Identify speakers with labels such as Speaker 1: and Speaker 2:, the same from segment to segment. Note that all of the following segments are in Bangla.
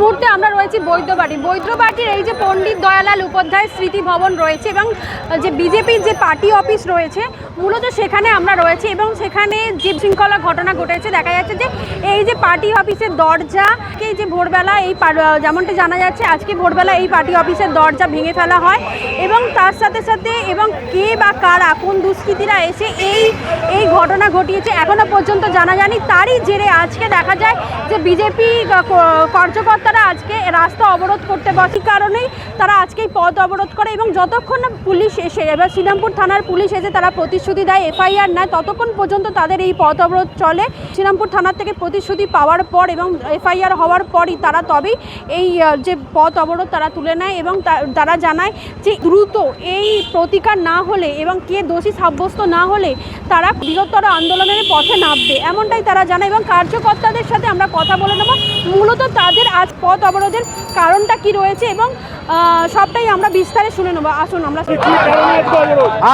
Speaker 1: মুহূর্তে আমরা রয়েছি বৈদ্যবাটি বৈদ্যবাটির এই যে পণ্ডিত দয়ালাল উপাধ্যায় স্মৃতি ভবন রয়েছে এবং যে বিজেপির যে পার্টি অফিস রয়েছে, মূলত সেখানে আমরা রয়েছি এবং সেখানে যে শৃঙ্খলা ঘটনা ঘটেছে। দেখা যাচ্ছে যে এই যে পার্টি অফিসের দরজা এই যে ভোরবেলা এই যেমনটা জানা যাচ্ছে, আজকে ভোরবেলা এই পার্টি অফিসের দরজা ভেঙে ফেলা হয় এবং তার সাথে সাথে এবং কে বা কারা, কোন দুষ্কৃতীরা এসে এই এই ঘটনা ঘটিয়েছে, এখনও পর্যন্ত জানা যায়নি। তারই জেরে আজকে দেখা যায় যে বিজেপি কার্যকর্তারা আজকে রাস্তা অবরোধ করতে বসে কারণেই তারা আজকে এই পথ অবরোধ করে এবং যতক্ষণ না পুলিশ এসে, এবার শ্রীরামপুর থানার পুলিশ এসে তারা প্রতিশ্রুতি দেয়, এফআইআর নেয়, ততক্ষণ পর্যন্ত তাদের এই পথ অবরোধ চলে। শ্রীরামপুর থানার থেকে প্রতিশ্রুতি পাওয়ার পর এবং এফআইআর হওয়ার পরই তারা তবেই এই যে পথ অবরোধ তারা তুলে নেয় এবং তারা জানায় যে দ্রুত এই প্রতিকার না হলে এবং কে দোষী সাব্যস্ত না হলে তারা বৃহত্তর আন্দোলনের পথে নামবে। এমনটাই তারা জানায় এবং কার্যকর্তাদের সাথে আমরা কথা বলে নেব। মূলত তাদের আজ পথ অবরোধের কারণটা কি রয়েছে এবং সবটাই আমরা বিস্তারে শুনে নেব। আসুন, আমরা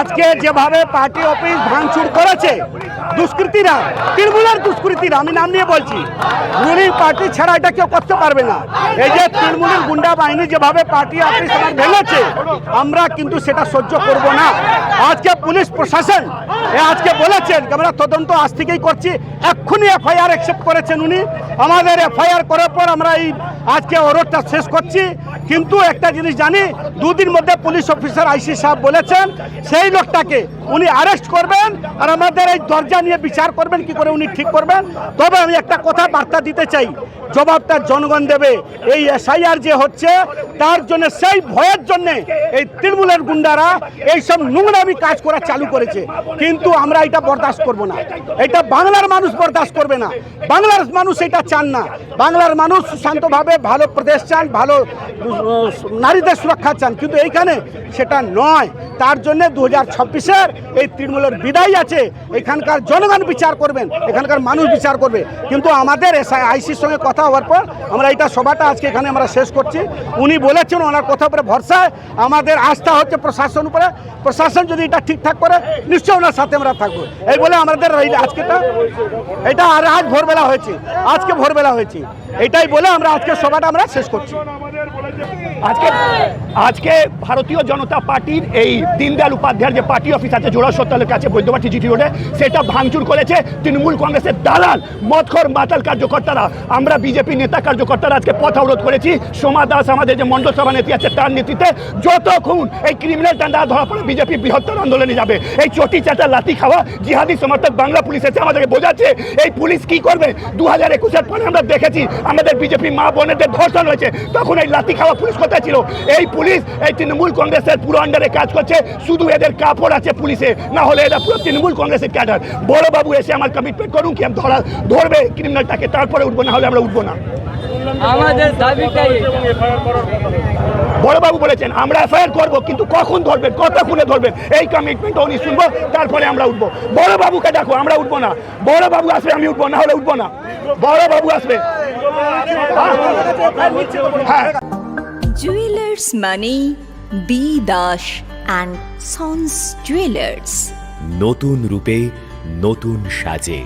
Speaker 2: আজকে যেভাবে পার্টি অফিস ভাঙচুর করেছে, দুষ্কৃতীরা, তৃণমূলের দুষ্কৃতীরা, আমি নাম নিয়ে বলছি, রুলিং পার্টি ছাড়া এটা কেউ করতে পারবে না। এই যে তৃণমূলের গুন্ডা বাহিনী যেভাবে পার্টি অফিস আমার ভেঙেছে, আমরা কিন্তু সেটা সহ্য করব না। আজকে পুলিশ প্রশাসন আজকে বলেছেন আমরা তদন্ত আজ থেকেই করছি, এক্ষুনি এফআইআর অ্যাকসেপ্ট করেছেন উনি। আমাদের এফআইআর করার পর আমরা এই আজকে অরোডটা শেষ করছি। কিন্তু একটা জিনিস জানি, দুদিন মধ্যে পুলিশ অফিসার আইসি সাহেব বলেছেন, সেই লোকটাকে উনি অ্যারেস্ট করবেন আর আমাদের এই দরজা নিয়ে বিচার করবেন, কি করে উনি ঠিক করবেন। তবে আমি একটা কথা বার্তা দিতে চাই জবাবটা জনগণ দেবে। এই এসআইআর যে হচ্ছে, তার জন্য সেই ভয়ের জন্য এই তৃণমূলের গুন্ডারা এইসব নোংরামি কাজ করা চালু করেছে। কিন্তু আমরা এটা বরদাস্ত করব না। এটা বাংলার মানুষ বরদাস্ত করবে না। বাংলার মানুষ এটা চান না। বাংলার মানুষ শান্তভাবে ভালো প্রদেশ চান, ভালো নারীদের সুরক্ষা চান। কিন্তু এইখানে সেটা নয়। তার জন্য দু হাজার ছাব্বিশের এই তৃণমূলের বিদায় আছে। এখানকার জনগণ বিচার করবেন, এখানকার মানুষ বিচার করবে। কিন্তু আমাদের এসআই আইসির সঙ্গে কথা হওয়ার পর আমরা এটা সভাটা আজকে এখানে আমরা শেষ করছি। উনি বলেছেন ওনার কথা উপরে ভরসায় আমাদের আস্থা হচ্ছে প্রশাসন উপরে। প্রশাসন যদি এটা ঠিকঠাক করে, নিশ্চয়ই ওনার সাথে আমরা থাকব। এই বলে আমাদের আজকেটা, এটা আর আজ ভোরবেলা হয়েছে। আজকে ভোরবেলা হয়েছে। এটাই বলে আমরা আজকে সভাটা আমরা শেষ করছি।
Speaker 3: আজকে আজকে ভারতীয় জনতা পার্টির এই দীনদয়াল উপাধ্যায়ের যে পার্টি অফিস আছে জোড়া সত্তালের কাছে বৈদ্যবাটি জিটি রোডে, সেটা ভাঙচুর করেছে তৃণমূল কংগ্রেসের দালাল, মদখর মাতাল কার্যকর্তারা। আমরা বিজেপি নেতা কার্যকর্তারা আজকে পথ অবরোধ করেছি। সোমা দাস আমাদের যে মণ্ডল সভা নেত্রী আছে, তার নেতৃত্বে যতক্ষণ এই ক্রিমিনাল টান্ডা ধরা পড়ে বিজেপি বৃহত্তর আন্দোলনে যাবে। এই চটি চাটা লাতি খাওয়া জিহাদি সমর্থক বাংলা পুলিশ এসে আমাদেরকে বোঝাচ্ছে, এই পুলিশ কি করবে? দু হাজার একুশের পরে আমরা দেখেছি, আমাদের বিজেপি মা বোনেদের ধর্ষণ হয়েছে। তখন এই লাতি খাওয়া পুলিশ কোথায় ছিল? এই পুলিশ এই তৃণমূল কংগ্রেসের পুরো আন্ডারে কাজ করছে শুধু এদের কাপড় আছে পুলিশে না হলে এরা পুরো তৃণমূল কংগ্রেসের ক্যাডার বড় বাবু এসে আমার কমিটমেন্ট করুন কি আমি ধরা ধরবে ক্রিমিনালটাকে তারপরে উঠবো না হলে আমরা উঠবো না।
Speaker 4: আমাদের দাবিটাই
Speaker 3: বড়বাবু বলেছেন আমরা এফআইআর করব কিন্তু কখন ধরবেন কতক্ষণে ধরবেন এই কমিটমেন্ট উনি শুনব তারপরে আমরা উঠবো। বড়বাবুকে দেখো আমরা উঠবো না। বড়বাবু আসবে আমি উঠবো না হলে উঠবো না। বড়বাবু আসবে। হ্যাঁ।
Speaker 5: জুয়েলার্স মানে B Das and sons jewellers
Speaker 6: নতুন রূপে নতুন সাজে।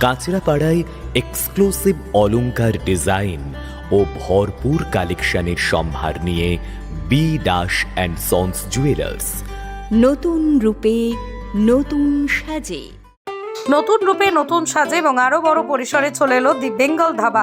Speaker 6: কাঁচরাপাড়ায় এক্সক্লুসিভ অলংকার ডিজাইন ও ভরপুর কালেকশনের সম্ভার নিয়ে B Das and sons jewellers
Speaker 5: নতুন রূপে নতুন সাজে।
Speaker 7: নতুন রূপে নতুন সাজে এবং আরও বড় পরিসরে চলে এলো দি বেঙ্গল ধাবা।